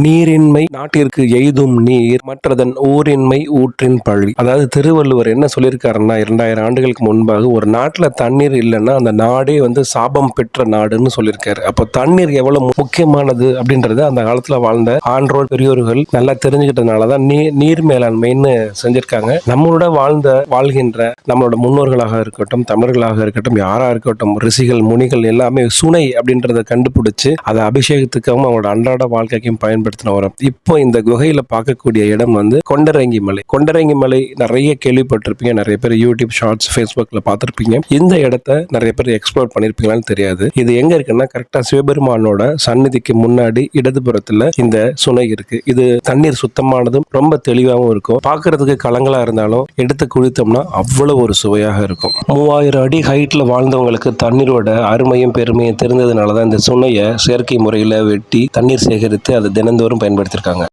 நீரின்மை நாட்டிற்கு எய்தும் நீர் மற்றதன் ஊரின்மை ஊற்றின் பழி. அதாவது திருவள்ளுவர் என்ன சொல்லியிருக்காருன்னா இரண்டாயிரம் ஆண்டுகளுக்கு முன்பாக ஒரு நாட்டில் தண்ணீர் இல்லைன்னா அந்த நாடே வந்து சாபம் பெற்ற நாடுன்னு சொல்லியிருக்காரு. அப்போ தண்ணீர் எவ்வளவு முக்கியமானது அப்படின்றத அந்த காலத்துல வாழ்ந்த ஆன்றோர் பெரியோர்கள் நல்லா தெரிஞ்சுக்கிட்டதுனால தான் நீர் நீர் மேலாண்மைன்னு செஞ்சிருக்காங்க. நம்மளோட வாழ்ந்த வாழ்கின்ற நம்மளோட முன்னோர்களாக இருக்கட்டும் தமிழர்களாக இருக்கட்டும் யாரா இருக்கட்டும் ரிஷிகள் முனிகள் எல்லாமே சுனை அப்படின்றத கண்டுபிடிச்சு அதை அபிஷேகத்துக்காகவும் அவங்களோட அன்றாட வாழ்க்கைக்கும் பயன்படுத்தின உரம். இப்போ இந்த குகையில பார்க்கக்கூடிய இடம் வந்து கொண்டரங்கி மலை. கொண்டரங்கி மலை நிறைய கேள்விப்பட்டிருப்பீங்க. நிறைய பேர் யூடியூப் ஷார்ட்ஸ் ஃபேஸ்புக்கில் பார்த்திருப்பீங்க. இந்த இடத்த நிறைய பேர் எக்ஸ்ப்ளோர் பண்ணிருப்பீங்களான்னு தெரியாது. இது எங்க இருக்குன்னா கரெக்டா சிவபெருமானோட சந்நிதிக்கு முன்னாடி இடதுபுறத்துல இந்த சுனை இருக்கு. இது தண்ணீர் சுத்தமானதும் ரொம்ப தெளிவாகவும் இருக்கும். பார்க்கறதுக்கு கலங்களா இருந்தாலும் எடுத்து குளித்தோம்னா அவ்வளவு ஒரு சுவையாக இருக்கும். மூவாயிரம் அடி ஹைட்ல வாழ்ந்தவங்களுக்கு தண்ணீரோட அருமையும் பெருமையும் தெரிஞ்சதுனால தான் இந்த சுனையை செயற்கை முறையில் வெட்டி தண்ணீர் சேகரித்து அதை தினந்தோறும் பயன்படுத்தியிருக்காங்க